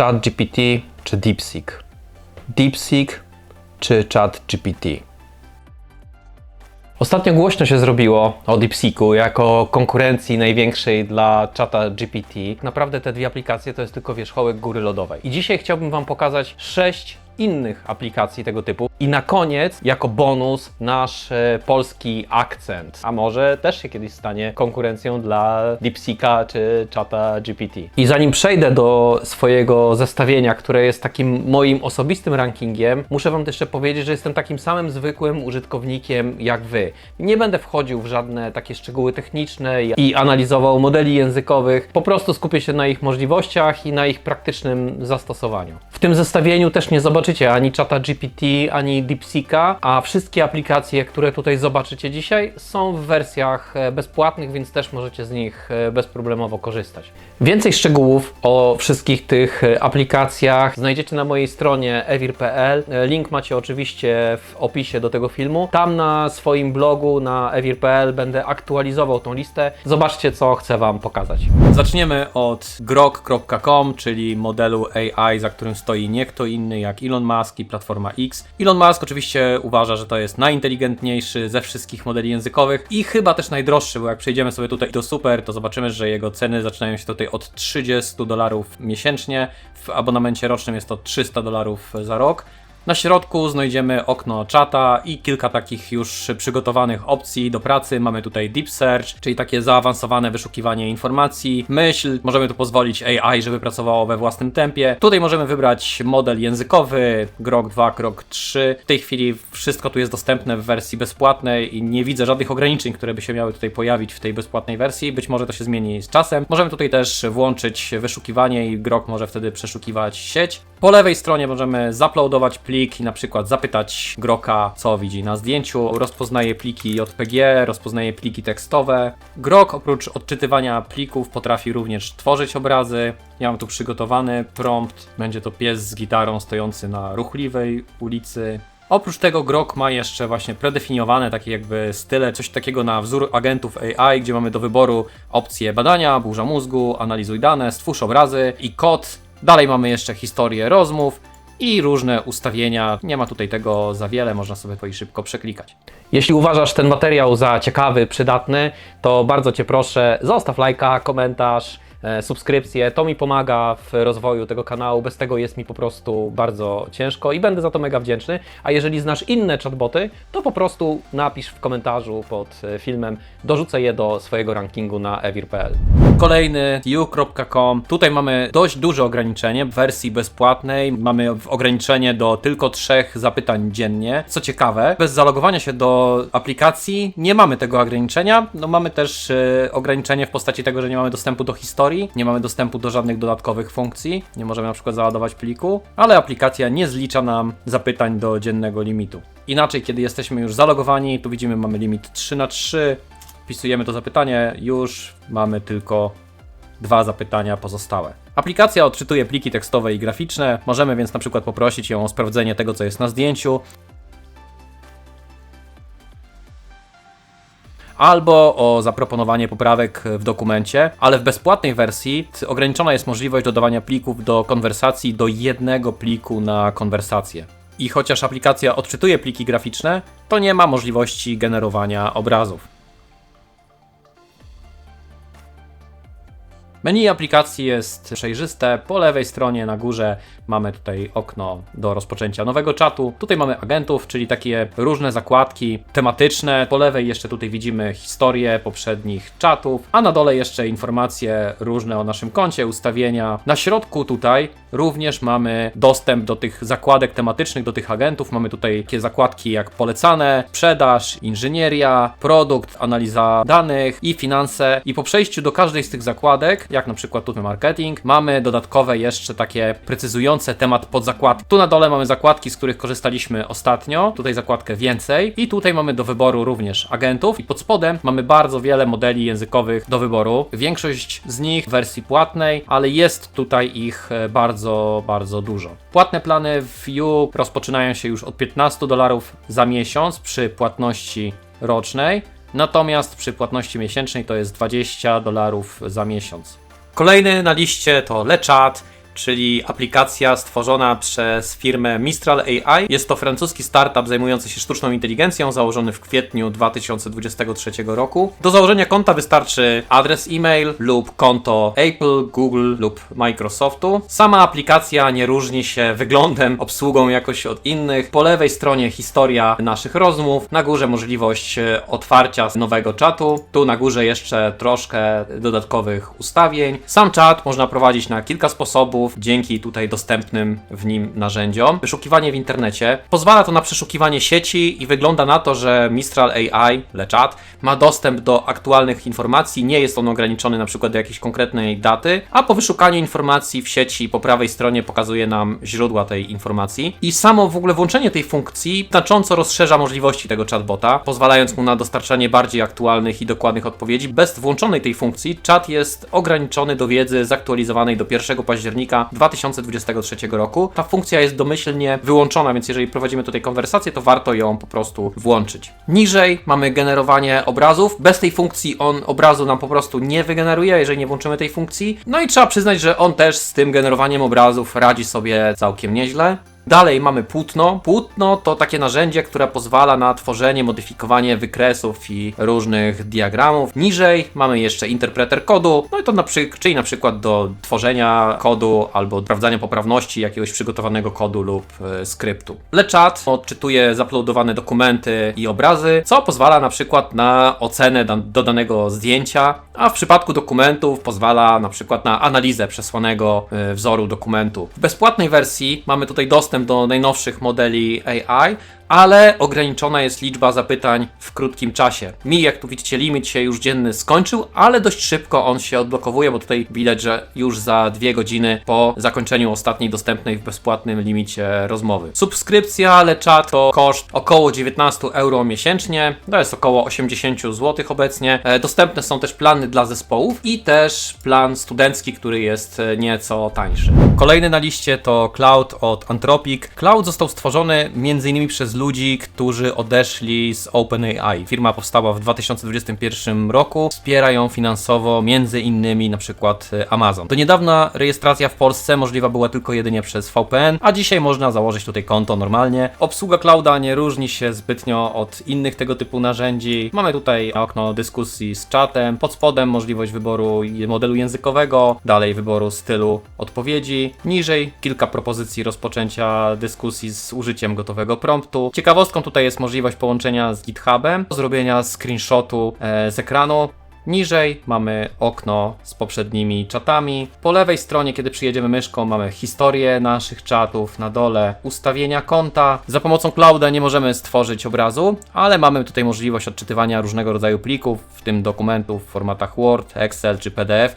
ChatGPT czy DeepSeek? DeepSeek czy ChatGPT? Ostatnio głośno się zrobiło o DeepSeeku jako konkurencji największej dla czata GPT. Naprawdę te dwie aplikacje to jest tylko wierzchołek góry lodowej. I dzisiaj chciałbym Wam pokazać sześć innych aplikacji tego typu. I na koniec, jako bonus, nasz e, polski akcent. A może też się kiedyś stanie konkurencją dla DeepSeeka czy czata GPT. I zanim przejdę do swojego zestawienia, które jest takim moim osobistym rankingiem, muszę Wam też jeszcze powiedzieć, że jestem takim samym zwykłym użytkownikiem jak Wy. Nie będę wchodził w żadne takie szczegóły techniczne i analizował modeli językowych. Po prostu skupię się na ich możliwościach i na ich praktycznym zastosowaniu. W tym zestawieniu też nie zobaczycie ani czata GPT, ani DeepSeeka, a wszystkie aplikacje, które tutaj zobaczycie dzisiaj, są w wersjach e, bezpłatnych, więc też możecie z nich e, bezproblemowo korzystać. Więcej szczegółów o wszystkich tych e, aplikacjach znajdziecie na mojej stronie evir.pl. Link macie oczywiście w opisie do tego filmu. Tam na swoim blogu na evir.pl będę aktualizował tą listę. Zobaczcie, co chcę Wam pokazać. Zaczniemy od grok.com, czyli modelu AI, za którym stoi nie kto inny jak Elon Musk i Platforma X. Elon Musk oczywiście uważa, że to jest najinteligentniejszy ze wszystkich modeli językowych i chyba też najdroższy, bo jak przejdziemy sobie tutaj do super, to zobaczymy, że jego ceny zaczynają się tutaj od 30 dolarów miesięcznie. W abonamencie rocznym jest to 300 dolarów za rok. Na środku znajdziemy okno czata i kilka takich już przygotowanych opcji do pracy. Mamy tutaj Deep Search, czyli takie zaawansowane wyszukiwanie informacji. Myśl, możemy tu pozwolić AI, żeby pracowało we własnym tempie. Tutaj możemy wybrać model językowy, Grok 2, Grok 3. W tej chwili wszystko tu jest dostępne w wersji bezpłatnej i nie widzę żadnych ograniczeń, które by się miały tutaj pojawić w tej bezpłatnej wersji. Być może to się zmieni z czasem. Możemy tutaj też włączyć wyszukiwanie i Grok może wtedy przeszukiwać sieć. Po lewej stronie możemy zaploadować plik i na przykład zapytać Groka, co widzi na zdjęciu. Rozpoznaje pliki JPG, rozpoznaje pliki tekstowe. Grok oprócz odczytywania plików potrafi również tworzyć obrazy. Ja mam tu przygotowany prompt. Będzie to pies z gitarą stojący na ruchliwej ulicy. Oprócz tego Grok ma jeszcze właśnie predefiniowane takie jakby style, coś takiego na wzór agentów AI, gdzie mamy do wyboru opcje badania, burza mózgu, analizuj dane, stwórz obrazy i kod. Dalej mamy jeszcze historię rozmów i różne ustawienia. Nie ma tutaj tego za wiele, można sobie to i szybko przeklikać. Jeśli uważasz ten materiał za ciekawy, przydatny, to bardzo Cię proszę, zostaw lajka, komentarz, e, subskrypcję. To mi pomaga w rozwoju tego kanału. Bez tego jest mi po prostu bardzo ciężko i będę za to mega wdzięczny. A jeżeli znasz inne chatboty, to po prostu napisz w komentarzu pod e, filmem, dorzucę je do swojego rankingu na evir.pl. Kolejny you.com. Tutaj mamy dość duże ograniczenie w wersji bezpłatnej. Mamy ograniczenie do tylko trzech zapytań dziennie. Co ciekawe, bez zalogowania się do aplikacji nie mamy tego ograniczenia. No mamy też e, ograniczenie w postaci tego, że nie mamy dostępu do historii, nie mamy dostępu do żadnych dodatkowych funkcji, nie możemy na przykład załadować pliku, ale aplikacja nie zlicza nam zapytań do dziennego limitu. Inaczej, kiedy jesteśmy już zalogowani, tu widzimy mamy limit 3 na 3 wpisujemy to zapytanie, już mamy tylko dwa zapytania pozostałe. Aplikacja odczytuje pliki tekstowe i graficzne, możemy więc na przykład poprosić ją o sprawdzenie tego, co jest na zdjęciu, albo o zaproponowanie poprawek w dokumencie, ale w bezpłatnej wersji ograniczona jest możliwość dodawania plików do konwersacji do jednego pliku na konwersację. I chociaż aplikacja odczytuje pliki graficzne, to nie ma możliwości generowania obrazów. Menu aplikacji jest przejrzyste. Po lewej stronie na górze mamy tutaj okno do rozpoczęcia nowego czatu. Tutaj mamy agentów, czyli takie różne zakładki tematyczne. Po lewej jeszcze tutaj widzimy historię poprzednich czatów, a na dole jeszcze informacje różne o naszym koncie, ustawienia. Na środku tutaj również mamy dostęp do tych zakładek tematycznych, do tych agentów. Mamy tutaj takie zakładki jak polecane, sprzedaż, inżynieria, produkt, analiza danych i finanse. I po przejściu do każdej z tych zakładek jak na przykład tutaj marketing, mamy dodatkowe jeszcze takie precyzujące temat podzakładki. Tu na dole mamy zakładki, z których korzystaliśmy ostatnio, tutaj zakładkę więcej i tutaj mamy do wyboru również agentów i pod spodem mamy bardzo wiele modeli językowych do wyboru. Większość z nich w wersji płatnej, ale jest tutaj ich e, bardzo, bardzo dużo. Płatne plany w You rozpoczynają się już od 15 dolarów za miesiąc przy płatności rocznej. Natomiast przy płatności miesięcznej to jest 20 dolarów za miesiąc. Kolejny na liście to LeChat, czyli aplikacja stworzona przez firmę Mistral AI. Jest to francuski startup zajmujący się sztuczną inteligencją, założony w kwietniu 2023 roku. Do założenia konta wystarczy adres e-mail lub konto Apple, Google lub Microsoftu. Sama aplikacja nie różni się wyglądem, obsługą jakoś od innych. Po lewej stronie historia naszych rozmów, na górze możliwość e, otwarcia nowego czatu, tu na górze jeszcze troszkę dodatkowych ustawień. Sam czat można prowadzić na kilka sposobów dzięki tutaj dostępnym w nim narzędziom. Wyszukiwanie w internecie pozwala to na przeszukiwanie sieci i wygląda na to, że Mistral AI, LeChat, ma dostęp do aktualnych informacji, nie jest on ograniczony na przykład do jakiejś konkretnej daty, a po wyszukaniu informacji w sieci po prawej stronie pokazuje nam źródła tej informacji i samo w ogóle włączenie tej funkcji znacząco rozszerza możliwości tego chatbota, pozwalając mu na dostarczanie bardziej aktualnych i dokładnych odpowiedzi. Bez włączonej tej funkcji czat jest ograniczony do wiedzy zaktualizowanej do 1 października 2023 roku. Ta funkcja jest domyślnie wyłączona, więc jeżeli prowadzimy tutaj konwersację, to warto ją po prostu włączyć. Niżej mamy generowanie obrazów. Bez tej funkcji on obrazu nam po prostu nie wygeneruje, jeżeli nie włączymy tej funkcji. No i trzeba przyznać, że on też z tym generowaniem obrazów radzi sobie całkiem nieźle. Dalej mamy płótno. Płótno to takie narzędzie, które pozwala na tworzenie, modyfikowanie wykresów i różnych diagramów. Niżej mamy jeszcze interpreter kodu, no i to na przy... czyli na przykład do tworzenia kodu albo sprawdzania poprawności jakiegoś przygotowanego kodu lub e, skryptu. LeChat odczytuje zaploadowane dokumenty i obrazy, co pozwala na przykład na ocenę dan- dodanego zdjęcia, a w przypadku dokumentów pozwala na przykład na analizę przesłanego e, wzoru dokumentu. W bezpłatnej wersji mamy tutaj dostęp do najnowszych modeli AI, ale ograniczona jest liczba zapytań w krótkim czasie. Mi, jak tu widzicie, limit się już dzienny skończył, ale dość szybko on się odblokowuje, bo tutaj widać, że już za dwie godziny po zakończeniu ostatniej dostępnej w bezpłatnym limicie rozmowy. Subskrypcja LeChat to koszt około 19 euro miesięcznie, to jest około 80 zł obecnie. E, Dostępne są też plany dla zespołów i też plan studencki, który jest e, nieco tańszy. Kolejny na liście to Cloud od Anthropic. Cloud został stworzony m.in. przez ludzi, którzy odeszli z OpenAI. Firma powstała w 2021 roku. Wspiera ją finansowo między innymi na przykład e, Amazon. Do niedawna rejestracja w Polsce możliwa była tylko jedynie przez VPN, a dzisiaj można założyć tutaj konto normalnie. Obsługa clouda nie różni się zbytnio od innych tego typu narzędzi. Mamy tutaj okno dyskusji z czatem, pod spodem możliwość wyboru modelu językowego, dalej wyboru stylu odpowiedzi, niżej kilka propozycji rozpoczęcia dyskusji z użyciem gotowego promptu. Ciekawostką tutaj jest możliwość połączenia z GitHubem, zrobienia screenshotu e, z ekranu. Niżej mamy okno z poprzednimi czatami. Po lewej stronie, kiedy przyjedziemy myszką, mamy historię naszych czatów. Na dole ustawienia konta. Za pomocą clouda nie możemy stworzyć obrazu, ale mamy tutaj możliwość odczytywania różnego rodzaju plików, w tym dokumentów w formatach Word, Excel czy PDF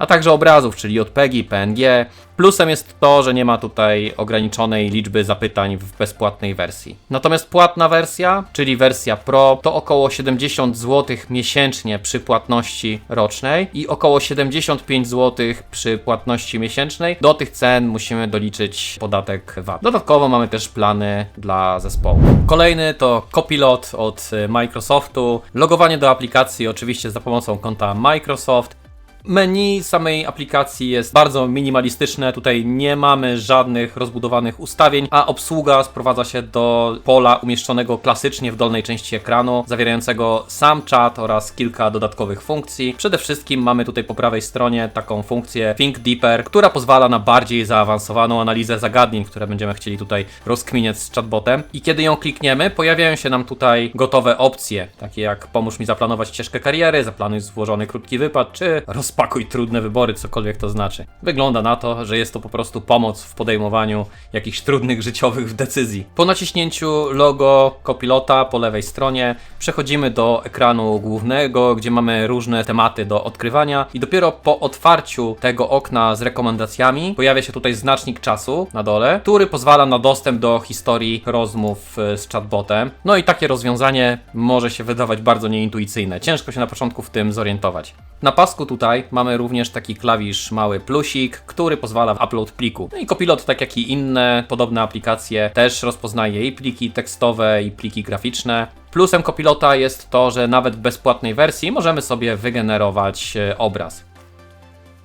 a także obrazów, czyli JPEGi, PNG. Plusem jest to, że nie ma tutaj ograniczonej liczby zapytań w bezpłatnej wersji. Natomiast płatna wersja, czyli wersja Pro, to około 70 zł miesięcznie przy płatności rocznej i około 75 zł przy płatności miesięcznej. Do tych cen musimy doliczyć podatek VAT. Dodatkowo mamy też plany dla zespołu. Kolejny to Copilot od Microsoftu. Logowanie do aplikacji oczywiście za pomocą konta Microsoft. Menu samej aplikacji jest bardzo minimalistyczne, tutaj nie mamy żadnych rozbudowanych ustawień, a obsługa sprowadza się do pola umieszczonego klasycznie w dolnej części ekranu, zawierającego sam czat oraz kilka dodatkowych funkcji. Przede wszystkim mamy tutaj po prawej stronie taką funkcję Think Deeper, która pozwala na bardziej zaawansowaną analizę zagadnień, które będziemy chcieli tutaj rozkminiać z chatbotem. I kiedy ją klikniemy, pojawiają się nam tutaj gotowe opcje, takie jak pomóż mi zaplanować ścieżkę kariery, zaplanuj złożony krótki wypad, czy rozpakuj trudne wybory, cokolwiek to znaczy. Wygląda na to, że jest to po prostu pomoc w podejmowaniu jakichś trudnych życiowych decyzji. Po naciśnięciu logo kopilota po lewej stronie przechodzimy do ekranu głównego, gdzie mamy różne tematy do odkrywania i dopiero po otwarciu tego okna z rekomendacjami pojawia się tutaj znacznik czasu na dole, który pozwala na dostęp do historii rozmów e, z chatbotem. No i takie rozwiązanie może się wydawać bardzo nieintuicyjne. Ciężko się na początku w tym zorientować. Na pasku tutaj mamy również taki klawisz mały plusik, który pozwala w upload pliku. No i Copilot, tak jak i inne podobne aplikacje, też rozpoznaje i pliki tekstowe, i pliki graficzne. Plusem Copilota jest to, że nawet w bezpłatnej wersji możemy sobie wygenerować e, obraz.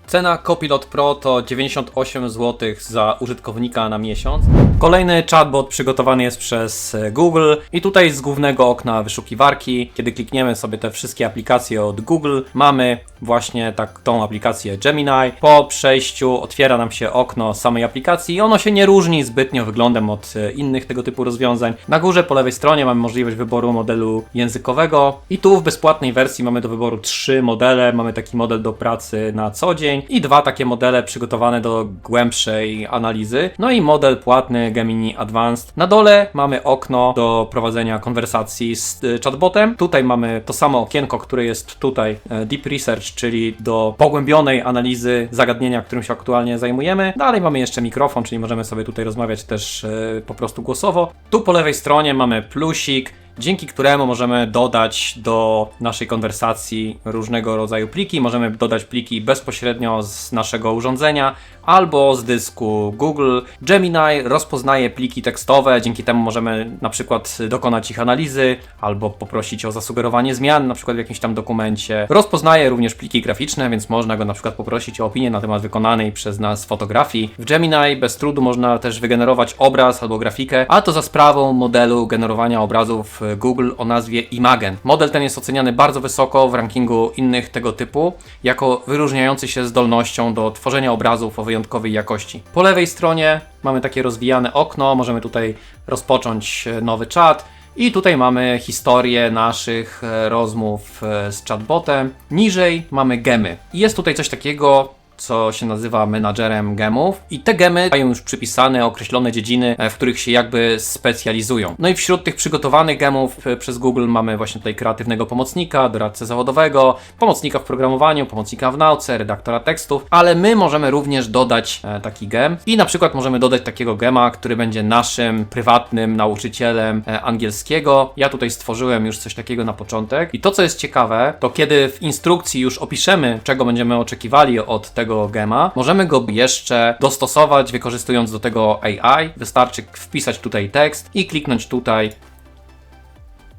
Cena Copilot Pro to 98 zł za użytkownika na miesiąc. Kolejny chatbot przygotowany jest przez e, Google i tutaj z głównego okna wyszukiwarki, kiedy klikniemy sobie te wszystkie aplikacje od Google, mamy właśnie tak tą aplikację Gemini. Po przejściu otwiera nam się okno samej aplikacji i ono się nie różni zbytnio wyglądem od e, innych tego typu rozwiązań. Na górze po lewej stronie mamy możliwość wyboru modelu językowego i tu w bezpłatnej wersji mamy do wyboru trzy modele. Mamy taki model do pracy na co dzień i dwa takie modele przygotowane do głębszej analizy. No i model płatny Gemini Advanced. Na dole mamy okno do prowadzenia konwersacji z y, chatbotem. Tutaj mamy to samo okienko, które jest tutaj e, Deep Research, czyli do pogłębionej analizy zagadnienia, którym się aktualnie zajmujemy. Dalej mamy jeszcze mikrofon, czyli możemy sobie tutaj rozmawiać też e, po prostu głosowo. Tu po lewej stronie mamy plusik, dzięki któremu możemy dodać do naszej konwersacji różnego rodzaju pliki. Możemy dodać pliki bezpośrednio z naszego urządzenia albo z dysku Google. Gemini rozpoznaje pliki tekstowe, dzięki temu możemy na przykład dokonać ich analizy albo poprosić o zasugerowanie zmian, na przykład w jakimś tam dokumencie. Rozpoznaje również pliki graficzne, więc można go na przykład poprosić o opinię na temat wykonanej przez nas fotografii. W Gemini bez trudu można też wygenerować obraz albo grafikę, a to za sprawą modelu generowania obrazów Google o nazwie Imagen. Model ten jest oceniany bardzo wysoko w rankingu innych tego typu, jako wyróżniający się zdolnością do tworzenia obrazów o wyjątkowej jakości. Po lewej stronie mamy takie rozwijane okno, możemy tutaj rozpocząć e, nowy czat. I tutaj mamy historię naszych e, rozmów e, z chatbotem. Niżej mamy gemy. I jest tutaj coś takiego, co się nazywa menadżerem gemów i te gemy mają już przypisane określone dziedziny, e, w których się jakby specjalizują. No i wśród tych przygotowanych gemów e, przez Google mamy właśnie tutaj kreatywnego pomocnika, doradcę zawodowego, pomocnika w programowaniu, pomocnika w nauce, redaktora tekstów, ale my możemy również dodać e, taki gem i na przykład możemy dodać takiego gema, który będzie naszym prywatnym nauczycielem angielskiego. Ja tutaj stworzyłem już coś takiego na początek i to co jest ciekawe, to kiedy w instrukcji już opiszemy, czego będziemy oczekiwali od tego gema. Możemy go jeszcze dostosować, wykorzystując do tego AI. Wystarczy wpisać tutaj tekst i kliknąć tutaj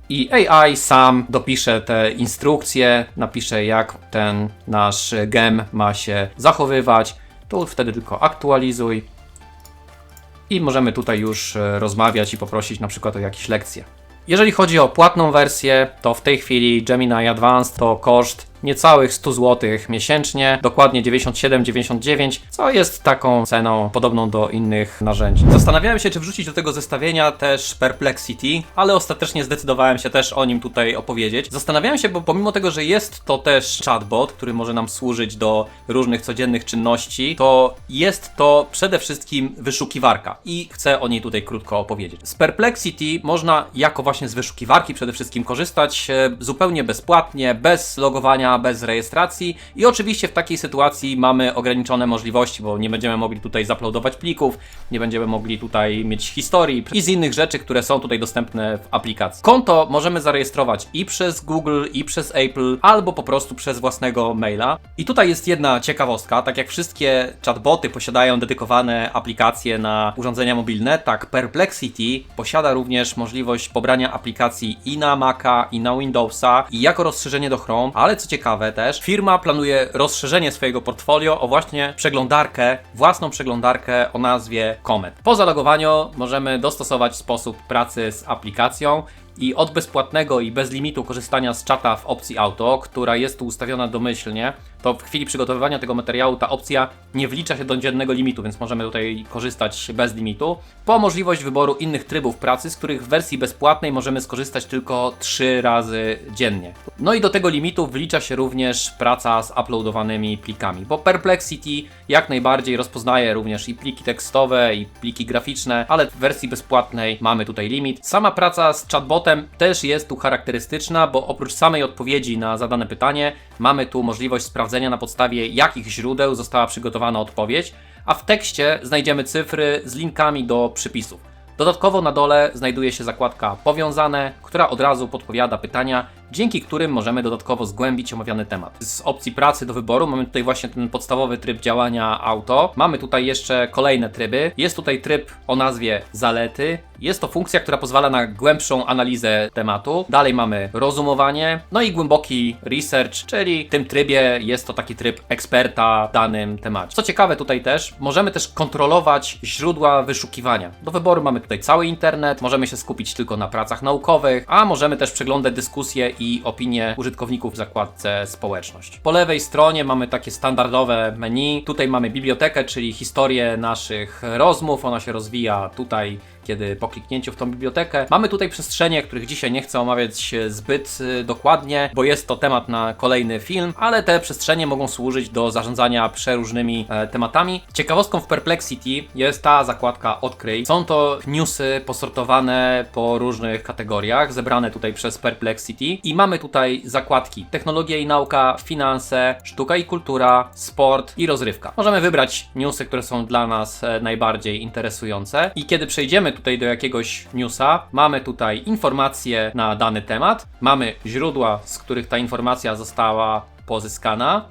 i AI sam dopisze te instrukcje, napisze jak ten nasz gem ma się zachowywać. Tu wtedy tylko aktualizuj i możemy tutaj już e, rozmawiać i poprosić na przykład o jakieś lekcje. Jeżeli chodzi o płatną wersję, to w tej chwili Gemini Advanced to koszt niecałych 100 zł miesięcznie, dokładnie 97,99, co jest taką ceną podobną do innych narzędzi. Zastanawiałem się, czy wrzucić do tego zestawienia też Perplexity, ale ostatecznie zdecydowałem się też o nim tutaj opowiedzieć. Zastanawiałem się, bo pomimo tego, że jest to też chatbot, który może nam służyć do różnych codziennych czynności, to jest to przede wszystkim wyszukiwarka i chcę o niej tutaj krótko opowiedzieć. Z Perplexity można jako właśnie z wyszukiwarki przede wszystkim korzystać e, zupełnie bezpłatnie, bez logowania bez rejestracji i oczywiście w takiej sytuacji mamy ograniczone możliwości, bo nie będziemy mogli tutaj zaploadować plików, nie będziemy mogli tutaj mieć historii i z innych rzeczy, które są tutaj dostępne w aplikacji. Konto możemy zarejestrować i przez Google, i przez Apple, albo po prostu przez własnego maila. I tutaj jest jedna ciekawostka, tak jak wszystkie chatboty posiadają dedykowane aplikacje na urządzenia mobilne, tak Perplexity posiada również możliwość pobrania aplikacji i na Maca, i na Windowsa, i jako rozszerzenie do Chrome, ale co ciekawe też, firma planuje rozszerzenie swojego portfolio o właśnie przeglądarkę, własną przeglądarkę o nazwie Comet. Po zalogowaniu możemy dostosować sposób pracy z aplikacją i od bezpłatnego i bez limitu korzystania z czata w opcji auto, która jest tu ustawiona domyślnie, to w chwili przygotowywania tego materiału ta opcja nie wlicza się do dziennego limitu, więc możemy tutaj korzystać bez limitu. Po możliwość wyboru innych trybów pracy, z których w wersji bezpłatnej możemy skorzystać tylko 3 razy dziennie. No i do tego limitu wlicza się również praca z uploadowanymi plikami, bo Perplexity jak najbardziej rozpoznaje również i pliki tekstowe, i pliki graficzne, ale w wersji bezpłatnej mamy tutaj limit. Sama praca z chatbotem też jest tu charakterystyczna, bo oprócz samej odpowiedzi na zadane pytanie, mamy tu możliwość sprawdzenia na podstawie jakich źródeł została przygotowana odpowiedź, a w tekście znajdziemy cyfry z linkami do przypisów. Dodatkowo na dole znajduje się zakładka powiązane, która od razu podpowiada pytania, dzięki którym możemy dodatkowo zgłębić omawiany temat. Z opcji pracy do wyboru mamy tutaj właśnie ten podstawowy tryb działania auto. Mamy tutaj jeszcze kolejne tryby. Jest tutaj tryb o nazwie zalety. Jest to funkcja, która pozwala na głębszą analizę tematu. Dalej mamy rozumowanie, no i głęboki research, czyli w tym trybie jest to taki tryb eksperta w danym temacie. Co ciekawe tutaj też, możemy też kontrolować źródła wyszukiwania. Do wyboru mamy tutaj cały internet, możemy się skupić tylko na pracach naukowych, a możemy też przeglądać dyskusje i opinie użytkowników w zakładce społeczność. Po lewej stronie mamy takie standardowe menu. Tutaj mamy bibliotekę, czyli historię naszych rozmów. Ona się rozwija tutaj kiedy po kliknięciu w tą bibliotekę. Mamy tutaj przestrzenie, których dzisiaj nie chcę omawiać zbyt y, dokładnie, bo jest to temat na kolejny film, ale te przestrzenie mogą służyć do zarządzania przeróżnymi e, tematami. Ciekawostką w Perplexity jest ta zakładka Odkryj. Są to newsy posortowane po różnych kategoriach, zebrane tutaj przez Perplexity i mamy tutaj zakładki technologia i nauka, finanse, sztuka i kultura, sport i rozrywka. Możemy wybrać newsy, które są dla nas e, najbardziej interesujące i kiedy przejdziemy tutaj do jakiegoś newsa, mamy tutaj informacje na dany temat, mamy źródła, z których ta informacja została pozyskana.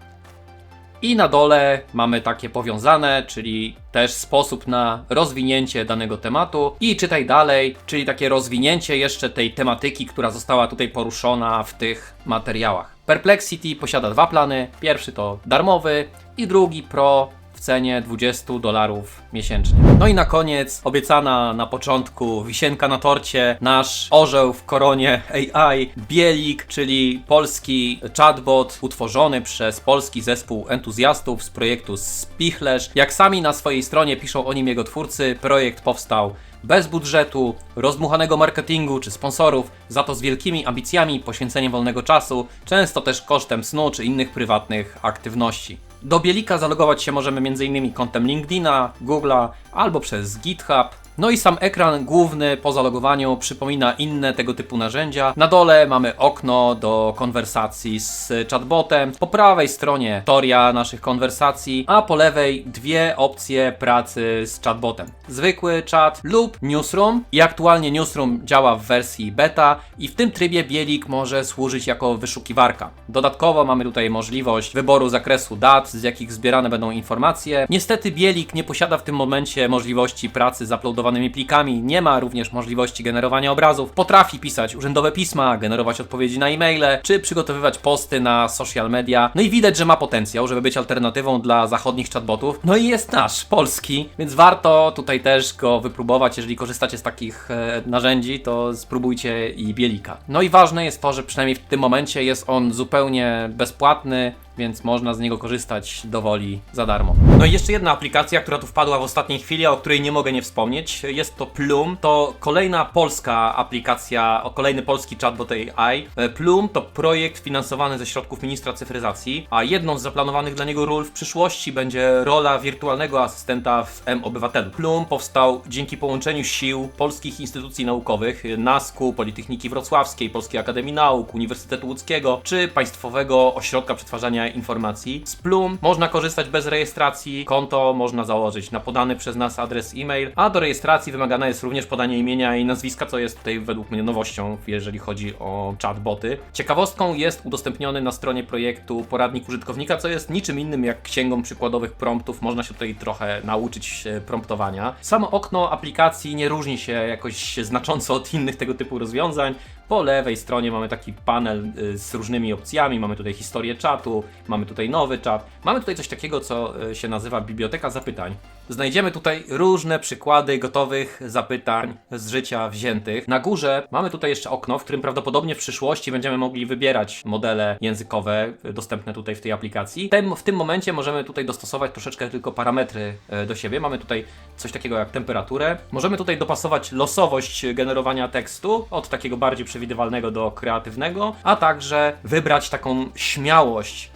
I na dole mamy takie powiązane, czyli też sposób na rozwinięcie danego tematu. I czytaj dalej, czyli takie rozwinięcie jeszcze tej tematyki, która została tutaj poruszona w tych materiałach. Perplexity posiada dwa plany. Pierwszy to darmowy i drugi pro cenie 20 dolarów miesięcznie. No i na koniec, obiecana na początku, wisienka na torcie, nasz orzeł w koronie AI, Bielik, czyli polski chatbot utworzony przez polski zespół entuzjastów z projektu Spichlerz. Jak sami na swojej stronie piszą o nim jego twórcy, projekt powstał bez budżetu, rozmuchanego marketingu czy sponsorów, za to z wielkimi ambicjami, poświęceniem wolnego czasu, często też kosztem snu czy innych prywatnych aktywności. Do Bielika zalogować się możemy m.in. kontem LinkedIna, Google'a albo przez GitHub. No i sam ekran główny po zalogowaniu przypomina inne tego typu narzędzia. Na dole mamy okno do konwersacji z chatbotem. Po prawej stronie teoria naszych konwersacji, a po lewej dwie opcje pracy z chatbotem. Zwykły chat lub newsroom. I aktualnie newsroom działa w wersji beta i w tym trybie Bielik może służyć jako wyszukiwarka. Dodatkowo mamy tutaj możliwość wyboru zakresu dat, z jakich zbierane będą informacje. Niestety Bielik nie posiada w tym momencie możliwości pracy z uploadowanymi plikami, nie ma również możliwości generowania obrazów. Potrafi pisać urzędowe pisma, generować odpowiedzi na e-maile, czy przygotowywać posty na social media. No i widać, że ma potencjał, żeby być alternatywą dla zachodnich chatbotów. No i jest nasz, polski, więc warto tutaj też go wypróbować. Jeżeli korzystacie z takich e, narzędzi, to spróbujcie i Bielika. No i ważne jest to, że przynajmniej w tym momencie jest on zupełnie bezpłatny, więc można z niego korzystać dowoli za darmo. No i jeszcze jedna aplikacja, która tu wpadła w ostatniej chwili, a o której nie mogę nie wspomnieć. Jest to Plum. To kolejna polska aplikacja, kolejny polski chatbot AI. E, Plum to projekt finansowany ze środków ministra cyfryzacji, a jedną z zaplanowanych dla niego ról w przyszłości będzie rola wirtualnego asystenta w M-Obywatelu. Plum powstał dzięki połączeniu sił polskich instytucji naukowych, NASK-u, Politechniki Wrocławskiej, Polskiej Akademii Nauk, Uniwersytetu Łódzkiego, czy Państwowego Ośrodka Przetwarzania informacji. Z Plum można korzystać bez rejestracji, konto można założyć na podany przez nas adres e-mail, a do rejestracji wymagane jest również podanie imienia i nazwiska, co jest tutaj według mnie nowością, jeżeli chodzi o chatboty. Ciekawostką jest udostępniony na stronie projektu poradnik użytkownika, co jest niczym innym jak księgą przykładowych promptów. Można się tutaj trochę nauczyć e, promptowania. Samo okno aplikacji nie różni się jakoś znacząco od innych tego typu rozwiązań. Po lewej stronie mamy taki panel y, z różnymi opcjami. Mamy tutaj historię czatu, mamy tutaj nowy czat, mamy tutaj coś takiego, co y, się nazywa biblioteka zapytań. Znajdziemy tutaj różne przykłady gotowych zapytań z życia wziętych. Na górze mamy tutaj jeszcze okno, w którym prawdopodobnie w przyszłości będziemy mogli wybierać modele językowe y, dostępne tutaj w tej aplikacji. W tym momencie możemy tutaj dostosować troszeczkę tylko parametry do siebie. Mamy tutaj coś takiego jak temperaturę. Możemy tutaj dopasować losowość generowania tekstu od takiego bardziej przewidywalnego do kreatywnego, a także wybrać taką śmiałość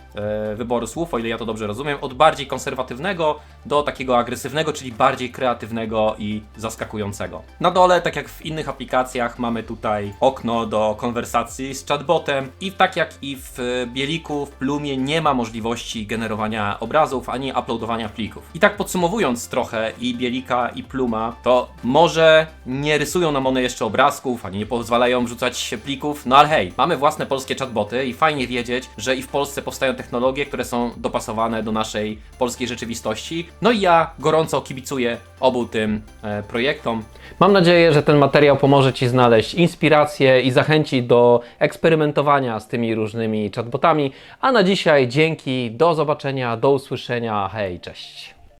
wyboru słów, o ile ja to dobrze rozumiem, od bardziej konserwatywnego do takiego agresywnego, czyli bardziej kreatywnego i zaskakującego. Na dole, tak jak w innych aplikacjach, mamy tutaj okno do konwersacji z chatbotem i tak jak i w e, Bieliku, w Plumie nie ma możliwości generowania obrazów ani uploadowania plików. I tak podsumowując trochę i Bielika i Pluma, to może nie rysują nam one jeszcze obrazków, ani nie pozwalają wrzucać plików, no ale hej, mamy własne polskie chatboty i fajnie wiedzieć, że i w Polsce powstają technologie, które są dopasowane do naszej polskiej rzeczywistości. No i ja gorąco kibicuję obu tym e, projektom. Mam nadzieję, że ten materiał pomoże Ci znaleźć inspirację i zachęci do eksperymentowania z tymi różnymi chatbotami. A na dzisiaj dzięki, do zobaczenia, do usłyszenia, hej, cześć.